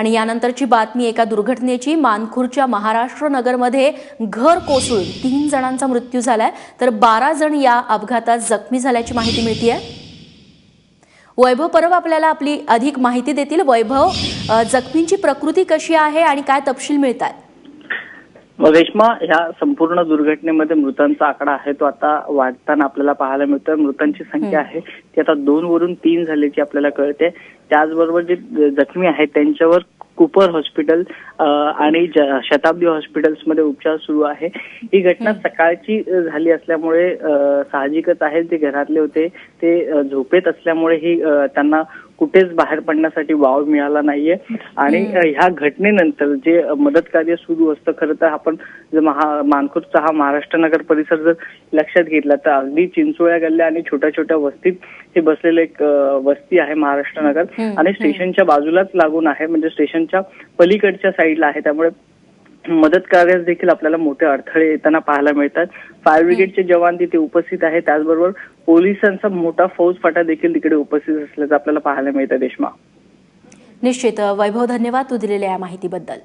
आणि यानंतरची बातमी एका दुर्घटनेची. मानखुर्दच्या महाराष्ट्र नगरमध्ये घर कोसळून तीन जणांचा मृत्यू झालाय. तर बारा जण या अपघातात जखमी झाल्याची माहिती मिळतीये. वैभव परब आपल्याला आपली अधिक माहिती देतील. वैभव जखमींची प्रकृती कशी आहे आणि काय तपशील मिळत रेश्मा ह्या संपूर्ण दुर्घटनेमध्ये मृतांचा आकडा आहे तो आता वाढताना आपल्याला पाहायला मिळतोय. मृतांची संख्या आहे ती आता दोन वरून तीन झाल्याची आपल्याला कळते. त्याचबरोबर जे जखमी आहेत त्यांच्यावर कुपर हॉस्पिटल आणि शताब्दी हॉस्पिटल्समध्ये उपचार सुरू आहे. ही घटना सकाळची झाली असल्यामुळे साहजिकच आहे. जे घरातले होते. ते झोपेत असल्यामुळे ही त्यांना कुठेच बाहेर पडण्यासाठी वाव मिळाला नाहीये. आणि ह्या घटनेनंतर जे मदत कार्य सुरू असतं खरं तर आपण जर महा मानखुर्दचा हा महाराष्ट्र नगर परिसर जर लक्षात घेतला तर अगदी चिंचोळ्या गल्ल्या आणि छोट्या छोट्या वस्तीत हे बसलेलं एक वस्ती आहे महाराष्ट्र नगर. आणि स्टेशनच्या बाजूलाच लागून आहे. म्हणजे स्टेशनच्या पलीकडच्या साईडला आहे. त्यामुळे मदत कार्यास देखील आपल्याला मोठे अडथळे येताना पाहायला मिळतात. फायर ब्रिगेडचे जवान तिथे उपस्थित आहे त्याचबरोबर पोलिसांचा मोठा फौज फाटा देखील तिकडे उपस्थित असल्याचं आपल्याला पाहायला मिळतं देशमा. निश्चित. वैभव धन्यवाद तू दिलेल्या या माहितीबद्दल.